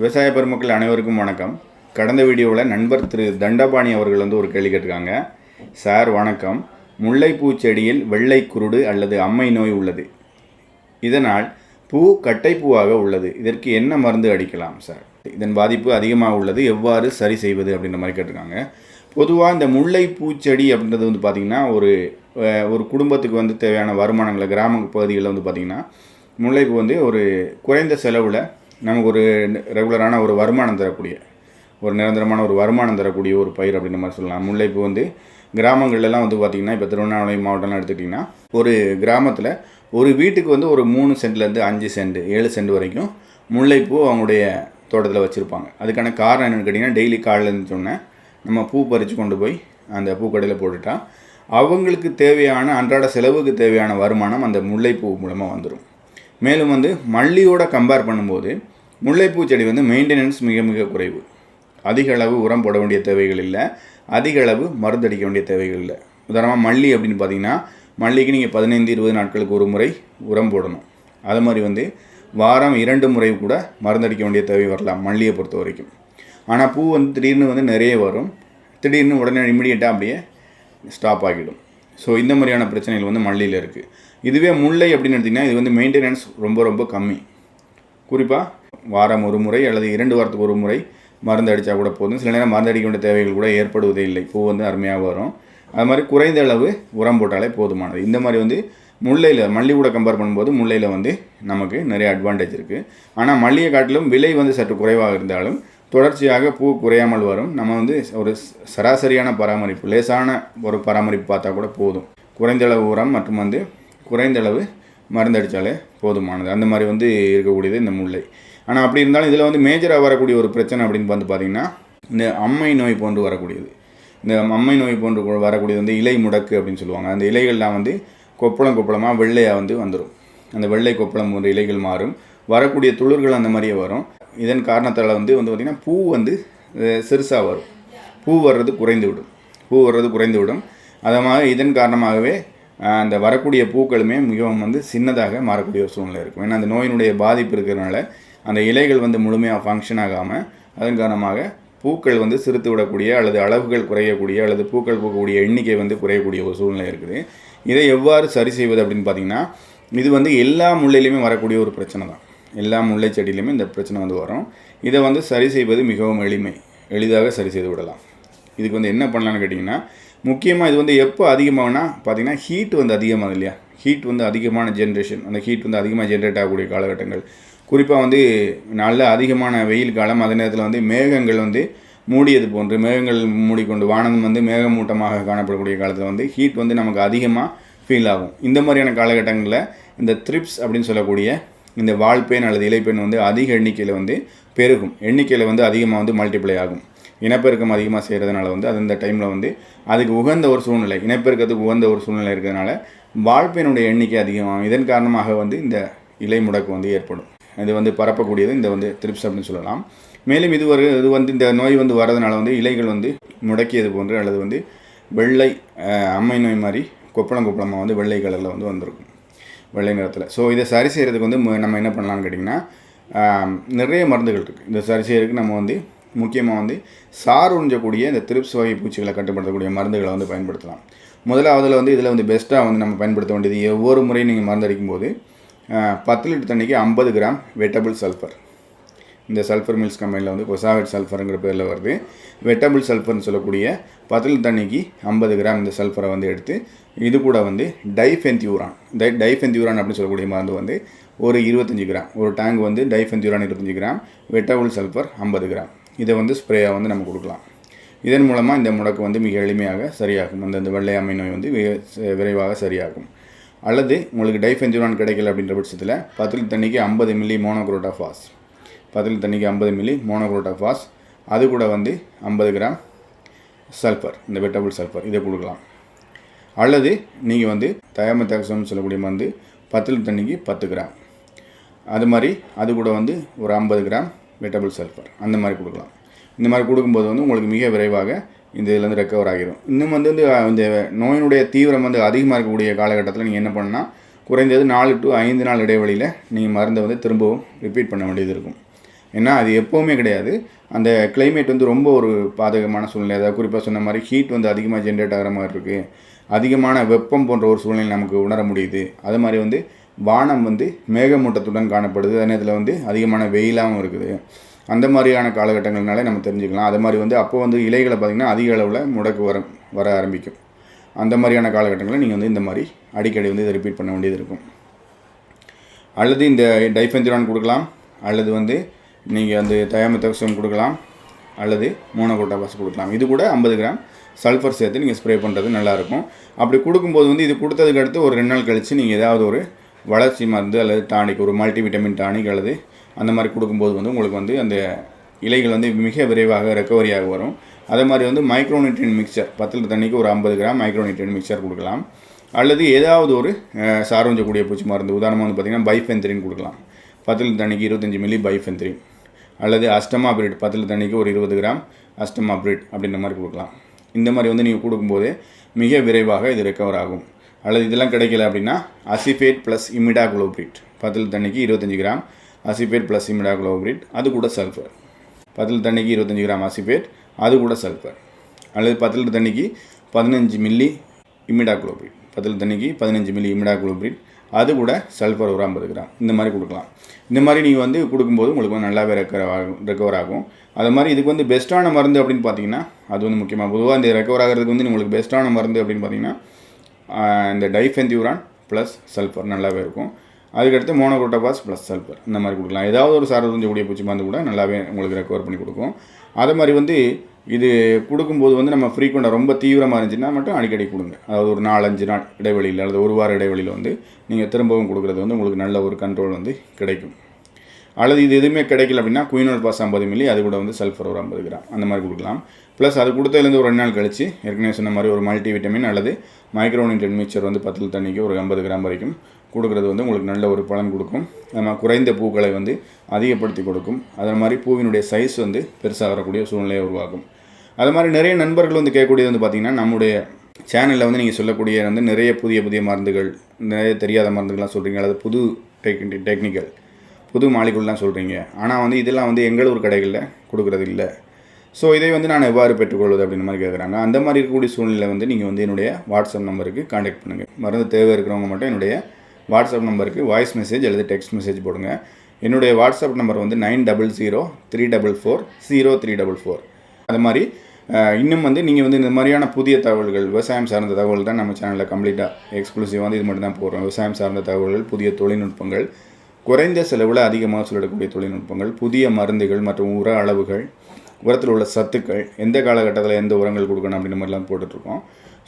விவசாய பெருமக்கள் அனைவருக்கும் வணக்கம். கடந்த வீடியோவில் நண்பர் திரு தண்டபாணி அவர்கள் வந்து ஒரு கேள்வி கேட்டிருக்காங்க. சார் வணக்கம். முல்லைப்பூ செடியில் வெள்ளை குருடு அல்லது அம்மை நோய் உள்ளது. இதனால் பூ கட்டைப்பூவாக உள்ளது. இதற்கு என்ன மருந்து அடிக்கலாம் சார்? இதன் பாதிப்பு அதிகமாக உள்ளது. எவ்வாறு சரி செய்வது அப்படின்ற மாதிரி கேட்டிருக்காங்க. பொதுவாக இந்த முல்லைப்பூ செடி அப்படின்றது வந்து பார்த்திங்கன்னா ஒரு ஒரு குடும்பத்துக்கு வந்து தேவையான வருமானங்களை கிராம பகுதிகளில் வந்து பார்த்திங்கன்னா முல்லைப்பூ வந்து ஒரு குறைந்த செலவில் நமக்கு ஒரு ரெகுலரான ஒரு வருமானம் தரக்கூடிய ஒரு நிரந்தரமான ஒரு வருமானம் தரக்கூடிய ஒரு பயிர் அப்படின்ற மாதிரி சொல்லலாம். முல்லைப்பூ வந்து கிராமங்கள்லாம் வந்து பார்த்திங்கன்னா இப்போ திருவண்ணாமலை மாவட்டம்லாம் எடுத்துக்கிட்டிங்கன்னா ஒரு கிராமத்தில் ஒரு வீட்டுக்கு வந்து ஒரு மூணு சென்ட்லேருந்து அஞ்சு சென்ட் ஏழு சென்ட் வரைக்கும் முல்லைப்பூ அவங்களுடைய தோட்டத்தில் வச்சுருப்பாங்க. அதுக்கான காரணம் என்னென்னு கேட்டிங்கன்னா டெய்லி காலையில் சொன்னேன் நம்ம பூ பறித்து கொண்டு போய் அந்த பூக்கடையில் போட்டுட்டா அவங்களுக்கு தேவையான அன்றாட செலவுக்கு தேவையான வருமானம் அந்த முல்லைப்பூ மூலமாக வந்துடும் மேலும் வந்து மல்லியோட கம்பேர் பண்ணும்போது முல்லைப்பூ செடி வந்து மெயின்டெனன்ஸ் மிக மிக குறைவு. அதிக அளவு உரம் போட வேண்டிய தேவைகள் இல்லை. அதிக அளவு மருந்தடிக்க வேண்டிய தேவைகள் இல்லை. உதாரணமாக மல்லி அப்படின்னு பார்த்தீங்கன்னா மல்லிக்கு நீங்கள் பதினைந்து இருபது நாட்களுக்கு ஒரு முறை உரம் போடணும். அது மாதிரி வந்து வாரம் இரண்டு முறை கூட மருந்தடிக்க வேண்டிய தேவை வரலாம் மல்லியை பொறுத்த வரைக்கும். ஆனால் பூ வந்து திடீர்னு வந்து நிறைய வரும். திடீர்னு உடனே இமிடியேட்டாக அப்படியே ஸ்டாப் ஆகிடும். ஸோ இந்த மாதிரியான பிரச்சனைகள் வந்து மல்லியில் இருக்குது இதுவே முல்லை அப்படின்னு எடுத்திங்கன்னா இது வந்து மெயின்டெனன்ஸ் ரொம்ப ரொம்ப கம்மி. குறிப்பாக வாரம் ஒரு முறை அல்லது இரண்டு வாரத்துக்கு ஒரு முறை மருந்து அடித்தா கூட போதும். சில நேரம் மருந்து அடிக்க வேண்டிய தேவைகள் கூட ஏற்படுவதே இல்லை. பூ வந்து அருமையாக வரும். அது மாதிரி குறைந்த அளவு உரம் போட்டாலே போதுமானது. இந்த மாதிரி வந்து முல்லையில் மல்லி கூட கம்பேர் பண்ணும்போது முல்லையில் வந்து நமக்கு நிறைய அட்வான்டேஜ் இருக்குது ஆனால் மல்லியை காட்டிலும் விலை வந்து சற்று குறைவாக இருந்தாலும் தொடர்ச்சியாக பூ குறையாமல் வரும். நம்ம வந்து ஒரு சராசரியான பராமரிப்பு லேசான ஒரு பராமரிப்பு பார்த்தா கூட போதும். குறைந்தளவு உரம் மற்றும் வந்து குறைந்தளவு மருந்தடித்தாலே போதுமானது. அந்த மாதிரி வந்து இருக்கக்கூடியது இந்த முல்லை. ஆனால் அப்படி இருந்தாலும் இதில் வந்து மேஜராக வரக்கூடிய ஒரு பிரச்சனை அப்படின்னு வந்து பார்த்திங்கன்னா இந்த அம்மை நோய் போன்று வரக்கூடியது. இந்த அம்மை நோய் போன்று வரக்கூடியது வந்து இலை முடக்கு அப்படின்னு சொல்லுவாங்க. அந்த இலைகள்லாம் வந்து கொப்பளம் கொப்பளமாக வெள்ளையாக வந்து வந்துடும் அந்த வெள்ளை கொப்பளம் போன்ற இலைகள் மாறும். வரக்கூடிய துளிர்கள் அந்த மாதிரியே வரும். இதன் காரணத்தால் வந்து வந்து பார்த்திங்கன்னா பூ வந்து சிறுசாக வரும். பூ வர்றது குறைந்து விடும். பூ வர்றது குறைந்து விடும். அதமாக இதன் காரணமாகவே அந்த வரக்கூடிய பூக்களுமே மிகவும் வந்து சின்னதாக மாறக்கூடிய ஒரு சூழ்நிலை இருக்கும். ஏன்னா அந்த நோயினுடைய பாதிப்பு இருக்கிறதுனால அந்த இலைகள் வந்து முழுமையாக ஃபங்க்ஷன் ஆகாமல் அதன் காரணமாக பூக்கள் வந்து சிறுத்து விடக்கூடிய அல்லது அளவுகள் குறையக்கூடிய அல்லது பூக்கள் பூக்கக்கூடிய எண்ணிக்கை வந்து குறையக்கூடிய ஒரு சூழ்நிலை இருக்குது. இதை எவ்வாறு சரி செய்வது அப்படின்னு பார்த்தீங்கன்னா இது வந்து எல்லா முள்ளையிலையுமே வரக்கூடிய ஒரு பிரச்சனை தான். எல்லா முல்லை செடியிலையுமே இந்த பிரச்சனை வந்து வரும். இதை வந்து சரி செய்வது மிகவும் எளிமை. எளிதாக சரி செய்து விடலாம். இதுக்கு வந்து என்ன பண்ணலான்னு கேட்டிங்கன்னா முக்கியமாக இது வந்து எப்போ அதிகமாகுனா பார்த்திங்கன்னா ஹீட் வந்து அதிகமாகுது இல்லையா? ஹீட் வந்து அதிகமான ஜென்ரேஷன் அந்த ஹீட் வந்து அதிகமாக ஜென்ரேட் ஆகக்கூடிய காலகட்டங்கள். குறிப்பாக வந்து நல்ல அதிகமான வெயில் காலம் அதே நேரத்தில் வந்து மேகங்கள் வந்து மூடியது போன்று மேகங்கள் மூடிக்கொண்டு வானம் வந்து மேகமூட்டமாக காணப்படக்கூடிய காலத்தில் வந்து ஹீட் வந்து நமக்கு அதிகமாக ஃபீல் ஆகும். இந்த மாதிரியான காலகட்டங்களில் இந்த த்ரிப்ஸ் அப்படின்னு சொல்லக்கூடிய இந்த வால்பேன் அல்லது இலைப்பெண் வந்து அதிக எண்ணிக்கையில் வந்து பெருகும். எண்ணிக்கையில் வந்து அதிகமாக வந்து மல்டிப்ளை ஆகும். இனப்பெருக்கம் அதிகமாக செய்கிறதுனால வந்து அது அந்த டைமில் வந்து அதுக்கு உகந்த ஒரு சூழ்நிலை இனப்பெருக்கத்துக்கு உகந்த ஒரு சூழ்நிலை இருக்கிறதுனால வாழ்ப்பினுடைய எண்ணிக்கை அதிகமாகும். இதன் காரணமாக வந்து இந்த இலை முடக்கு வந்து ஏற்படும். இது வந்து பரப்பக்கூடியது இந்த வந்து திருப்ஸ் அப்படின்னு சொல்லலாம். மேலும் இது ஒரு இது வந்து இந்த நோய் வந்து வரதுனால வந்து இலைகள் வந்து முடக்கியது போன்று அல்லது வந்து வெள்ளை அம்மை நோய் மாதிரி கொப்பளம் கொப்பளமாக வந்து வெள்ளை கலரில் வந்து வந்திருக்கும். வெள்ளை நிறத்தில். ஸோ இதை சரி செய்கிறதுக்கு வந்து மு- நம்ம என்ன பண்ணலாம்னு கேட்டிங்கன்னா நிறைய மருந்துகள் இருக்குது இந்த சரி செய்கிறதுக்கு நம்ம வந்து முக்கியமாக வந்து சார் உறிஞ்சக்கூடிய இந்த திருப்ஸ் வகை பூச்சிகளை கட்டுப்படுத்தக்கூடிய மருந்துகளை வந்து பயன்படுத்தலாம். முதலாவதில் வந்து இதில் வந்து பெஸ்ட்டாக வந்து நம்ம பயன்படுத்த வேண்டியது ஒவ்வொரு முறையும் நீங்கள் மருந்து அடிக்கும்போது பத்து லிட்டர் தண்ணிக்கு ஐம்பது கிராம் வெட்டபிள் சல்ஃபர் இந்த சல்ஃபர் மில்ஸ் கம்பெனியில் வந்து கொசாவெட் சல்ஃபருங்கிற பேரில் வருது. வெட்டபிள் சல்ஃபர்னு சொல்லக்கூடிய பத்து லிட்டர் தண்ணிக்கு ஐம்பது கிராம் இந்த சல்ஃபரை வந்து எடுத்து இது கூட வந்து டைஃபென்த்யூரான் டை டைஃபென்த்யூரான் அப்படின்னு சொல்லக்கூடிய மருந்து வந்து ஒரு இருபத்தஞ்சி கிராம் ஒரு டேங்க் வந்து டைஃபென்த்யூரான் இருபத்தஞ்சி கிராம் வெட்டபிள் சல்ஃபர் ஐம்பது கிராம். இதை வந்து ஸ்ப்ரேயாக வந்து நம்ம கொடுக்கலாம். இதன் மூலமாக இந்த முடக்கு வந்து மிக எளிமையாக சரியாகும். அந்த இந்த வெள்ளை அம்மை நோய் வந்து விரைவாக சரியாகும். அல்லது உங்களுக்கு டைஃபென்ஜுரான் கிடைக்கல அப்படின்ற பட்சத்தில் பத்து தண்ணிக்கு ஐம்பது மில்லி மோனோக்ரோட்டாஃபாஸ் பத்து பத்தில் தண்ணிக்கு ஐம்பது மில்லி மோனோக்ரோட்டாஃபாஸ் அது கூட வந்து ஐம்பது கிராம் சல்ஃபர் இந்த வெட்டபிள் சல்ஃபர் இதை கொடுக்கலாம். அல்லது நீங்கள் வந்து தயமத்தாக்சம்னு சொல்லக்கூடிய மருந்து பத்து தண்ணிக்கு பத்து கிராம். அது மாதிரி அது கூட வந்து ஒரு ஐம்பது கிராம் டபுள் சல்ஃபர் அந்த மாதிரி கொடுக்கலாம். இந்த மாதிரி கொடுக்கும்போது வந்து உங்களுக்கு மிக விரைவாக இந்த இதுலேருந்து ரெக்கவர் ஆகிரும். இன்னும் வந்து இந்த நோயினுடைய தீவிரம் வந்து அதிகமாக இருக்கக்கூடிய காலகட்டத்தில் நீங்கள் என்ன பண்ணால் குறைந்தது நாலு டு ஐந்து நாள் இடைவெளியில் நீங்கள் மருந்தை வந்து திரும்பவும் ரிப்பீட் பண்ண வேண்டியது இருக்கும். ஏன்னா அது எப்போவுமே கிடையாது. அந்த கிளைமேட் வந்து ரொம்ப ஒரு பாதகமான சூழ்நிலை. அதாவது குறிப்பாக சொன்ன மாதிரி ஹீட் வந்து அதிகமாக ஜென்ரேட் ஆகிற மாதிரி இருக்குது அதிகமான வெப்பம் போன்ற ஒரு சூழ்நிலை நமக்கு உணர முடியுது. அது மாதிரி வந்து வானம் வந்து மேகமூட்டத்துடன் காணப்படுது. அதே நேரத்தில் வந்து அதிகமான வெயிலாகவும் இருக்குது. அந்த மாதிரியான காலகட்டங்கள்னாலே நம்ம தெரிஞ்சுக்கலாம். அது மாதிரி வந்து அப்போ வந்து இலைகளை பார்த்திங்கன்னா அதிக அளவில் முடக்கு வர வர ஆரம்பிக்கும். அந்த மாதிரியான காலகட்டங்களில் நீங்கள் வந்து இந்த மாதிரி அடிக்கடி வந்து இதை ரிப்பீட் பண்ண வேண்டியது இருக்கும். அல்லது இந்த டைஃபென்திரான் கொடுக்கலாம். அல்லது வந்து நீங்கள் வந்து தயாமித்தக்சம் கொடுக்கலாம். அல்லது மோனோகோட்டாபாஸ் கொடுக்கலாம். இது கூட ஐம்பது கிராம் சல்ஃபர் சேர்த்து நீங்கள் ஸ்ப்ரே பண்ணுறது நல்லாயிருக்கும் அப்படி கொடுக்கும்போது வந்து இது கொடுத்ததுக்கு அடுத்து ஒரு ரெண்டு நாள் கழித்து நீங்கள் ஏதாவது ஒரு வளர்ச்சி மருந்து அல்லது டானிக் ஒரு மல்டிவிட்டமின் டானிக் அல்லது அந்த மாதிரி கொடுக்கும்போது வந்து உங்களுக்கு வந்து அந்த இலைகள் வந்து மிக விரைவாக ரெக்கவரியாக வரும். அதே மாதிரி வந்து மைக்ரோனியூட்ரியன் மிக்சர் பத்து லிட்டர் தண்ணிக்கு ஒரு ஐம்பது கிராம் மைக்ரோனியூட்ரியன் மிக்சர் கொடுக்கலாம். அல்லது ஏதாவது ஒரு சாரஞ்சக்கூடிய பூச்சி மருந்து உதாரணமாக வந்து பார்த்திங்கன்னா பைஃபென்த்ரின் கொடுக்கலாம். பத்து லிட்டர் தண்ணிக்கு இருபத்தஞ்சி மில்லி பைஃபென்த்ரின் அல்லது அஸ்டமா பிரிட் பத்து லிட்டர் தண்ணிக்கு ஒரு இருபது கிராம் அஸ்டமா பிரிட் அப்படின்ற மாதிரி கொடுக்கலாம். இந்த மாதிரி வந்து நீங்கள் கொடுக்கும்போது மிக விரைவாக இது ரெக்கவர் ஆகும். அல்லது இதெல்லாம் கிடைக்கல அப்படின்னா அசிஃபேட் ப்ளஸ் இமிடா குளோபிரிட் பத்து தண்ணிக்கு இருபத்தஞ்சி gram acephate plus imidacloprid அது கூட சல்ஃபர் பத்து தண்ணிக்கு இருபத்தஞ்சி கிராம் அசிஃபேட். அது கூட சல்ஃபர் அல்லது பத்து தண்ணிக்கு பதினஞ்சு மில்லி இமிடா குளோபிரிட் பத்து தண்ணிக்கு பதினஞ்சு மில்லி இமிடா குளோபிரிட் அது கூட சல்ஃபர் ஒரு ஐம்பது கிராம். இந்த மாதிரி கொடுக்கலாம். இந்த மாதிரி நீங்கள் வந்து கொடுக்கும்போது உங்களுக்கு வந்து நல்லாவே ரெக்கவர் ஆகும் ரெக்கவர் ஆகும். அது மாதிரி இதுக்கு வந்து பெஸ்ட்டான மருந்து அப்படின்னு பார்த்தீங்கன்னா அது வந்து முக்கியமாக பொதுவாக இந்த ரெக்கவர் ஆகிறதுக்கு வந்து உங்களுக்கு பெஸ்ட்டான மருந்து அப்படின்னு பார்த்தீங்கன்னா இந்த டைஃபென்தியூரான் ப்ளஸ் சல்ஃபர் நல்லாவே இருக்கும். அதுக்கடுத்து மோனோக்ரோட்டோபாஸ் ப்ளஸ் சல்ஃபர் இந்த மாதிரி கொடுக்கலாம். ஏதாவது ஒரு சார் கூடிய பூச்சி மருந்து கூட நல்லாவே உங்களுக்கு ரெக்கவர் பண்ணி கொடுக்கும். அதே மாதிரி வந்து இது கொடுக்கும்போது வந்து நம்ம ஃப்ரீக்வெண்ட்டாக ரொம்ப தீவிரமாக இருந்துச்சுன்னா மட்டும் அடிக்கடி கொடுங்க. அதாவது ஒரு நாலஞ்சு நாள் இடைவெளியில் அல்லது ஒரு வார இடைவெளியில் வந்து நீங்கள் திரும்பவும் கொடுக்குறது வந்து உங்களுக்கு நல்ல ஒரு கண்ட்ரோல் வந்து கிடைக்கும். அல்லது இது எதுவுமே கிடைக்கல அப்படின்னா குயினோல் பாஸ் ஐம்பது மில்லி அது கூட வந்து சல்ஃபர் ஒரு ஐம்பது கிராம். அந்த மாதிரி கொடுக்கலாம். ப்ளஸ் அது கொடுத்ததுலேருந்து ஒரு ரெண்டு நாள் கழிச்சு ஏற்கனவே சொன்ன மாதிரி ஒரு மல்டி விட்டமின் அல்லது மைக்ரோனியூட்ரியன் மிக்சர் வந்து பத்து தண்ணிக்கு ஒரு ஐம்பது கிராம் வரைக்கும் கொடுக்குறது வந்து உங்களுக்கு நல்ல ஒரு பலன் கொடுக்கும். நம்ம குறைந்த பூக்களை வந்து அதிகப்படுத்தி கொடுக்கும். அதே மாதிரி பூவினுடைய சைஸ் வந்து பெருசாக வரக்கூடிய சூழ்நிலையை உருவாக்கும். அது மாதிரி நிறைய நண்பர்கள் வந்து கேட்கக்கூடியது வந்து பார்த்திங்கன்னா நம்முடைய சேனலில் வந்து நீங்கள் சொல்லக்கூடிய வந்து நிறைய புதிய புதிய மருந்துகள் நிறைய தெரியாத மருந்துகள்லாம் சொல்கிறீங்க அல்லது புது டெக்னி டெக்னிக்கல் புது மாலிகுல்லாம் சொல்கிறீங்க ஆனால் வந்து இதெல்லாம் வந்து எங்களூர் கடைகளில் கொடுக்குறது இல்லை. ஸோ இதை வந்து நான் எவ்வாறு பெற்றுக்கொள்வது அப்படின்ற மாதிரி கேட்குறாங்க அந்த மாதிரி இருக்கக்கூடிய சூழ்நிலை வந்து நீங்கள் வந்து என்னுடைய வாட்ஸ்அப் நம்பருக்கு காண்டாக்ட் பண்ணுங்கள் மருந்து தேவை இருக்கிறவங்க மட்டும் என்னுடைய வாட்ஸ்அப் நம்பருக்கு வாய்ஸ் மெசேஜ் அல்லது டெக்ஸ்ட் மெசேஜ் போடுங்க. என்னுடைய வாட்ஸ்அப் நம்பர் வந்து nine double zero three double four zero three double four அது மாதிரி இன்னும் வந்து நீங்கள் வந்து இந்த மாதிரியான புதிய தகவல்கள் விவசாயம் சார்ந்த தகவல் தான் நம்ம சேனலில் கம்ப்ளீட்டாக எக்ஸ்க்ளூசிவாக வந்து இது மட்டும் தான் போடுறோம். விவசாயம் சார்ந்த தகவல்கள் புதிய தொழில்நுட்பங்கள் குறைந்த செலவில் அதிகமாக சொல்லக்கூடிய தொழில்நுட்பங்கள் புதிய மருந்துகள் மற்றும் உர அளவுகள் உரத்தில் உள்ள சத்துக்கள் எந்த காலகட்டத்தில் எந்த உரங்கள் கொடுக்கணும் அப்படின்ற மாதிரிலாம் போட்டுட்ருக்கோம்.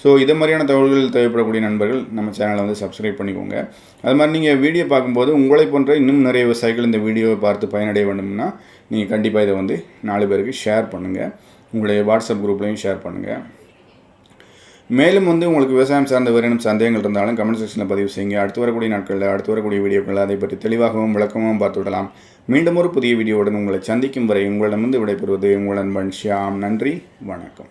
ஸோ இது மாதிரியான தகவல்கள் தேவைப்படக்கூடிய நண்பர்கள் நம்ம சேனலை வந்து சப்ஸ்கிரைப் பண்ணிக்கோங்க. அது மாதிரி நீங்கள் வீடியோ பார்க்கும்போது உங்களை போன்ற இன்னும் நிறைய விவசாயிகள் இந்த வீடியோவை பார்த்து பயனடைய வேண்டும்னா நீங்கள் கண்டிப்பாக இதை வந்து நாலு பேருக்கு ஷேர் பண்ணுங்கள் உங்களுடைய வாட்ஸ்அப் குரூப்லேயும் ஷேர் பண்ணுங்கள் மேலும் வந்து உங்களுக்கு விவசாயம் சார்ந்த வேறு சந்தேகங்கள் இருந்தாலும் கமெண்ட் செக்ஷனில் பதிவு செய்யுங்க. அடுத்து வரக்கூடிய நாட்களில் அடுத்து வரக்கூடிய வீடியோக்களில் அதை பற்றி தெளிவாகவும் விளக்கமாகவும் பார்த்து விடலாம். மீண்டும் ஒரு புதிய வீடியோவுடன் உங்களை சந்திக்கும் வரை உங்களிடமிருந்து விடைபெறுவது உங்கள் நண்பன் ஷியாம். நன்றி வணக்கம்.